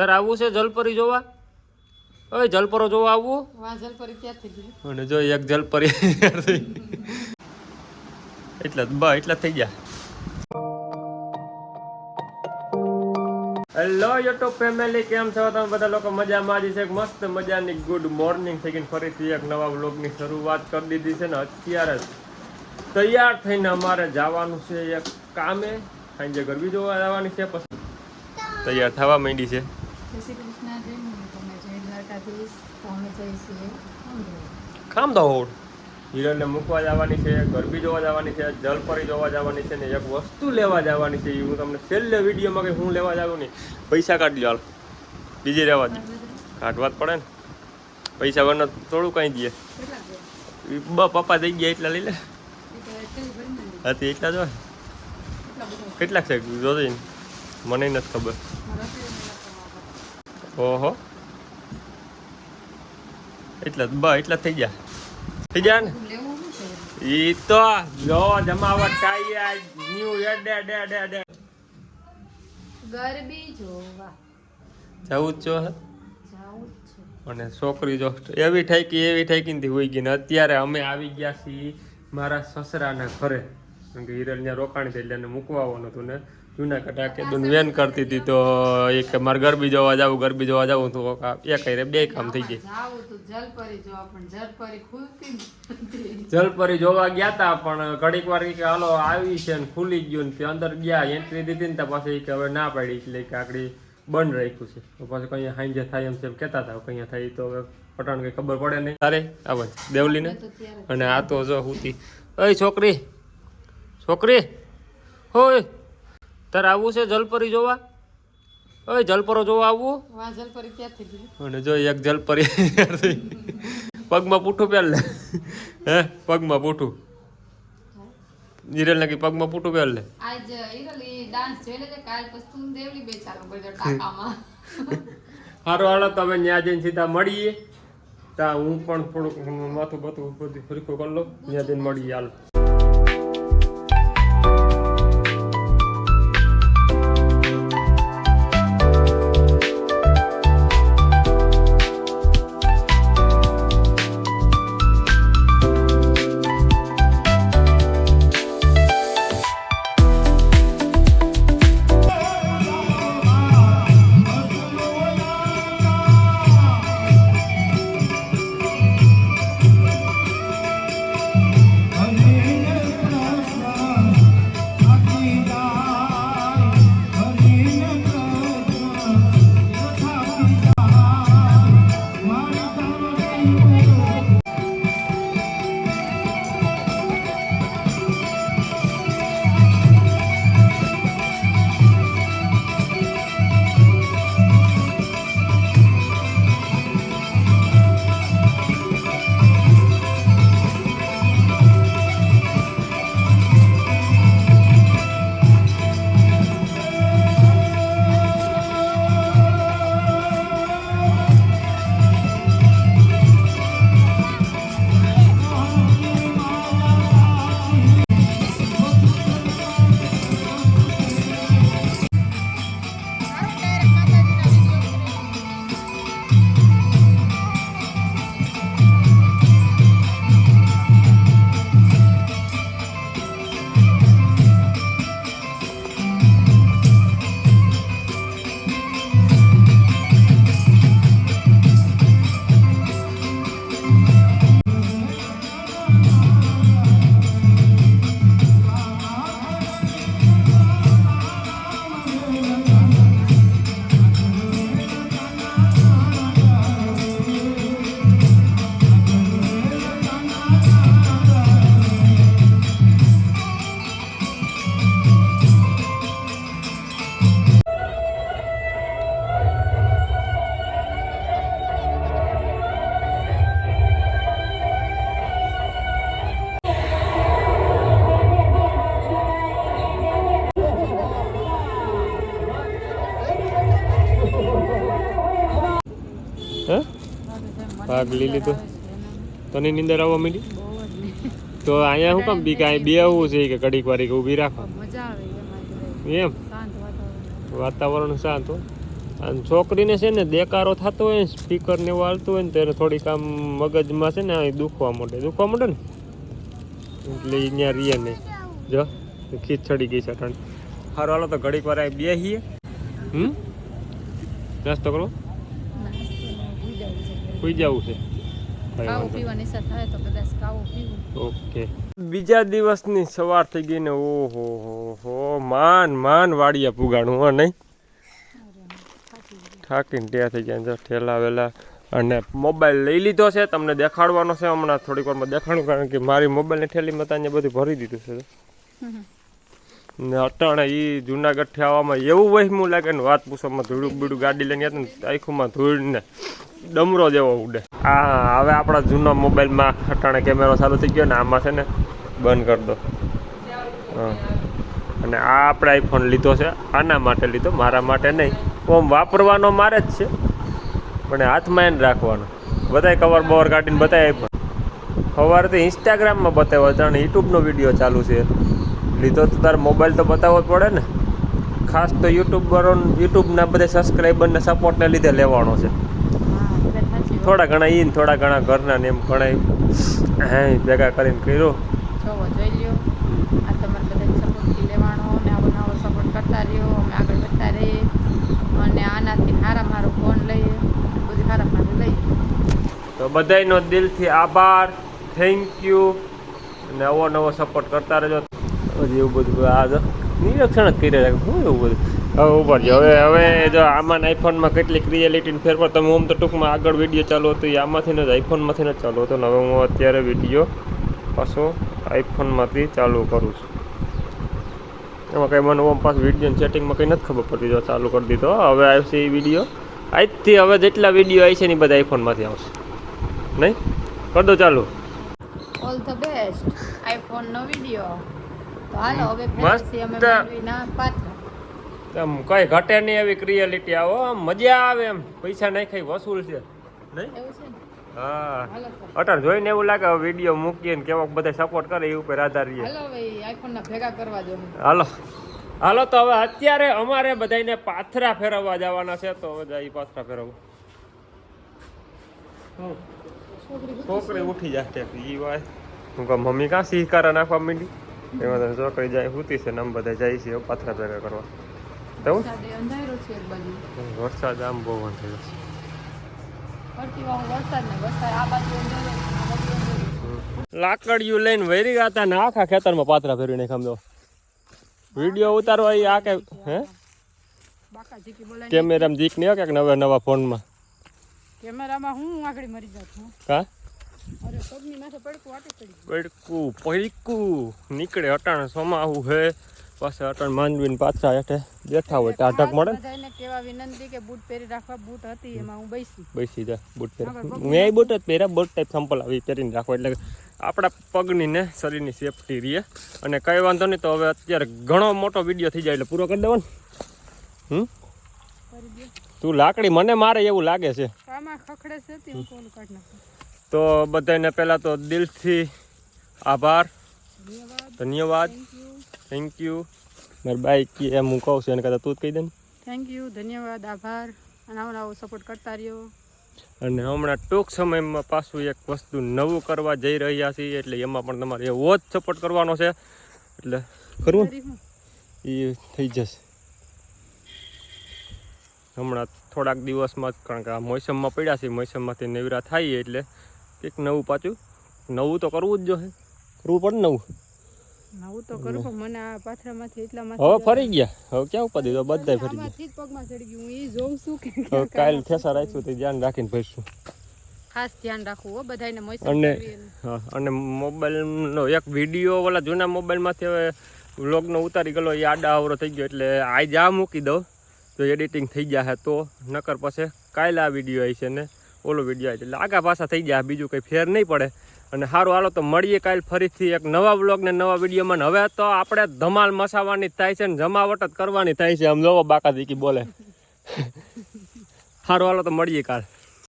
તારે આવવું છે જલપરી જોવા? હવે જલપરો જોવા આવવું? અને જો એક જલપરી એટલા બા એટલા થઈ ગયા. હેલો યુટ્યુબ ફેમિલી કેમ છો? તમે બધા લોકો મજામાં જ છે? એક મસ્ત મજાની ગુડ મોર્નિંગ થઈ ગઈ ફરીથી એક નવા વ્લોગની શરૂઆત કરી દીધી છે ને અત્યારે જ. તૈયાર થઈને અમારે જવાનું છે એક કામે. સાંજે ગરબી જોવા જવાની છે પછી તૈયાર થવા માંડી છે. જય શ્રી કૃષ્ણ જય મુની જય દ્વારકાધીશ તો અમે જઈએ છીએ કામ દોડ હિરણને મૂકવા જવાની છે ગરબી જોવા જવાની છે જલપરી જોવા જવાની છે ને એક વસ્તુ લેવા જવાની છે એ હું તમને છેલ્લે વિડીયોમાં કે હું લેવા જાવ નહીં. પૈસા કાઢી હાલ. બીજી રહેવા દે. કાઢવા જ પડે ને. પૈસા વગર થોડું કાંઈ દઈએ કેટલા બ પપ્પા થઈ ગયા એટલા લઈ લે. હતી એટલા જ હોય? કેટલાક છે? જોજે. મને નથી ખબર મારા રસોઈ મેળા કરવા ઓહો. એટલા બ એટલા થઈ ગયા. થઈ ગયા ને? ઈ તો જો જમાવટ થાય ન્યુ એડે ડે ડે ડે ગરબી જોવા. જવું જ હે? જ છે. અને છોકરી જો એવી ઠાકી એવી ઠાકી ને હોઈ ગઈ ને અત્યારે અમે આવી ગયા છીએ મારા સસરાના ઘરે. કારણ કે હિરલ ત્યાં રોકાણી થઈ એટલે મૂકવા આવવાનું હતું ને. જૂના કટાકે દુન વેન કરતી હતી તો એ કે મારે ગરબી જોવા જવું ગરબી જોવા જાવ તો એ કઈ બે કામ થઈ જાય જલપરી જોવા પણ જલપરી ખુલતી નથી. જલપરી જોવા ગયા તા પણ ઘડીક વાર કે હાલો આવી છે ને ખુલી ગયું ને તે અંદર ગયા એન્ટ્રી દીધી ને તો પાછી કે હવે ના પાડી એટલે કે આકડી બંધ રાખ્યું છે. તો પછી કઈ હાંજે થાય એમ છે એમ કહેતા હતા કઈ થાય તો હવે પટાણ કઈ ખબર પડે નહીં. તારે? આવે દેવલીને? અને આ તો જો હુતી. ઓય છોકરી છોકરી હોય. તારે આવવું છે જલપરી જોવા? ઓય જલપરો જોવા આવવું? ક્યાંથી અને જો એક જલપરી પગમાં પૂઠું પહેર લે. હે પગમાં પૂઠું. જીરેલ નાખી પગમાં પૂઠું પહેર લે. આજ ઈરલી ડાન્સ જોઈ લેજે કાલ પછી દેવલી બે ચાલુ કરજો ટાકામાં. સારું હાલો તમે જઈને સીધા મળીએ. તા હું પણ થોડુંક માથું બાથું બધું ફરીકો કરી લઉં. ત્યાં જઈને મળીએ હાલ. ભાગ લઈ લીધો. તને નીંદર આવવા નહીં. તો અહીંયા શું કામ? બી કાંઈ બે આવવું છે કે કડીક વારી કે ઊભી રાખો એમાં વાતાવરણ. શાંત અને છોકરીને છે ને દેકારો થતો હોય ને સ્પીકર ને એવું હાલતું હોય ને ત્યારે થોડીક આમ મગજમાં છે ને દુખવા માંડે. દુખવા માંડે ને? એટલે અહીંયા રીએ નહીં. જો ખીચ ચડી ગઈ છે ઠંડ હારો હાલો તો ઘડીક વાર બે બેસીએ હમ? નાસ્તો કરો સુઈ જવું છે. ઓકે. બીજા દિવસની સવાર થઈ ગઈ ને ઓહો હો હો. માન માન વાડિયા પુગાણું હો નહીં? થાકીને ત્યાં થઈ ગયા ઠેલા વેલા. અને મોબાઈલ લઈ લીધો છે તમને દેખાડવાનો છે. હમણાં થોડીક વારમાં દેખાડું કારણ કે મારી મોબાઈલની ઠેલીમાં તો અહીંયા બધું ભરી દીધું છે. ને અટાણે એ જુનાગઢથી આવવામાં એવું વહેમું લાગે ને વાત પૂછવામાં ધૂળું બીડું ગાડી લઈને આવ્યા ને, આખુંમાં ધૂળ ને ડમરો જેવો ઉડે. હા હવે આપણા જૂનો મોબાઈલમાં અટાણે કેમેરો ચાલુ થઈ ગયો ને આમાં છે ને, બંધ કરી દો. હા. અને આ આપણે આઈફોન લીધો છે, આના માટે લીધો, મારા માટે નહીં. ઓમ વાપરવાનો મારે જ છે, પણ હાથમાં એને રાખવાનો. બધાય કવર બવર કાઢીને બતાય આઈફોન સવારથી ઇન્સ્ટાગ્રામમાં બતાવ્યો જાણે યુટ્યુબનો વીડિયો ચાલુ છે. લીધો તો તારે મોબાઈલ તો બતાવવો જ પડે ને. ખાસ તો યુટ્યુબરો યુટ્યુબના બધા સબસ્ક્રાઈબરને સપોર્ટને લીધે લેવાનો છે. થોડા ઘણા ઈન થોડા ઘણા ઘરના ને એમ ઘણા હે ભેગા કરીને કર્યો. જોવો જોઈ લ્યો. આ તમારે બધાને સપોર્ટથી લેવાનો આવો નવો સપોર્ટ કરતા રહ્યો. અમે આગળ વધતા રહીએ. અને આનાથી સારા મારો ફોન લઈએ. બધું સારા મારું લઈએ. તો બધાયનો દિલથી આભાર. થેન્ક યુ અને નવો નવો સપોર્ટ કરતા રહેજો. હજી એવું બધું આ તો નિરીક્ષણ જ કરી છે શું એવું બધું? હવે ઉપર છે હવે હવે જો આમાં આઈફોનમાં કેટલીક રિયાલિટીનો ફેરફાર તમે આમ તો ટૂંકમાં આગળ વીડિયો ચાલુ હતો એ આમાંથી જ આઈફોનમાંથી જ ચાલુ હતો. ને હવે હું અત્યારે વીડિયો પાછો આઈફોનમાંથી ચાલુ કરું છું. એમાં કંઈ મને ઓમ પાછું વીડિયો સેટિંગમાં કંઈ નથી ખબર પડતી જો ચાલુ કરી દીધો. હવે આવશે એ વીડિયો આજથી હવે જેટલા વીડિયો આવી છે ને એ બધા આઈફોનમાંથી આવશે. નહીં? કરી દો ચાલુ. ઓલ ધ બેસ્ટ આઈફોનનો વીડિયો આમ કઈ ઘટે નહીં એવી ક્રિએલિટી આવો આમ મજા આવે એમ. પૈસા નાખી વસૂલ છે. નહીં? હા. હાલો જોઈને એવું લાગે વીડિયો મૂકીએ ને કેવા બધા સપોર્ટ કરે એ ઉપર આધાર રહીએ હાલો ભેગા કરવા દો. હાલો. હાલો તો હવે અત્યારે અમારે બધાને પાથરા ફેરવવા જવાના છે તો હવે એ પાથરા ફેરવવા. છોકરી ઉઠી જશે એ વાય. હું કહું મમ્મી કાં સિહકારા નાખવા માંડી? એમાં તો ચોકડી જાય હુતી છે ને આમ બધા જાય છે પાથરા ભેગા કરવા. તો હું? વરસાદે આમ બહુ વાંધો છે. અંધારો. લાકડીયું લઈને વૈરી ગયા હતા ને આખા ખેતરમાં પાથરા ફેરવીને સમજો વીડિયો ઉતારવા એ આ કે હે? કેમેરામાં જીક નહીં કે નવા નવા ફોનમાં. કેમેરામાં હું આગળ મરી જાઉં છું. માથે પડકું. પૈડકું નીકળે અટાણ સોમાવું હે. પાસે અટાણ માંડવીને પાછા હેઠે બેઠા હોય ટાઢક ખાસ મળે ને? વિનંતી કે બૂટ પહેરી રાખવા બૂટ હતી એમાં હું બેસી. બેસી જા બૂટ પહેરે. મેં બૂટ જ પહેર્યા બૂટ ટાઈપ સંપલ આવી પહેરીને રાખો એટલે આપણા પગની ને શરીરની સેફટી રહે અને કઈ વાંધો નહીં તો હવે અત્યારે ઘણો મોટો વીડિયો થઈ જાય એટલે પૂરો કરી દેવાનો. હમ? તું લાકડી મને મારે એવું લાગે છે. આમાં ખખડે છે તે હું કોલ કાઢ નાખું? તો બધાને પહેલાં તો દિલથી આભાર. ધન્યવાદ. થેન્ક યુ મારી બાઈક એમ હું કહું છું એને કદાચ તું જ કહી દે ને. થેન્ક યુ ધન્યવાદ. આભાર. અને આવો સપોર્ટ કરતા રહ્યો. અને હમણાં ટૂંક સમયમાં પાછું એક વસ્તુ નવું કરવા જઈ રહ્યા છીએ એટલે એમાં પણ તમારે એવો જ સપોર્ટ કરવાનો છે. એટલે કરવું? એ થઈ જશે. હમણાં થોડાક દિવસમાં જ કારણ કે આ મોસમમાં પડ્યા છે મોસમમાંથી નવરા થાય એટલે કંઈક નવું પાછું? નવું તો કરવું જ જોઈએ કરવું પડે નવું? નવું તો કરું પણ મને આ પાથરામાંથી એટલા હવે ફરી ગયા. હવે ક્યાં ઉપાધી? તો બધાય ફરી ગયા. પગમાં ચડી ગયું. હું એ જોઉં છું કે કાલ ઠેસા રાખ્યું તે ધ્યાન રાખીને ભરીશું. ખાસ ધ્યાન રાખવું હો બધાને મોસમ અને. હા અને મોબાઈલનો એક વીડિયો ઓલા જૂના મોબાઈલમાંથી હવે વ્લોગનો ઉતારી ગયેલો એ આડા આવરો થઈ ગયો એટલે આજ આ મૂકી દઉં. તો એડિટિંગ થઈ જશે તો નકર પછી કાલે આ વીડિયો આવી છે ને. ઓલો વીડિયો આવી એટલે આગા પાછા થઈ ગયા. બીજું કંઈ ફેર નહીં પડે. અને સારું હાલો તો મળીએ કાલ ફરીથી એક નવા બ્લોગ ને નવા વિડીયોમાં. હવે તો આપણે ધમાલ મસાવાની થાય છે ને જમાવટ જ કરવાની થાય છે. આમ જોવો બાકા દીકી બોલે. સારું હાલો તો મળીએ કાલ.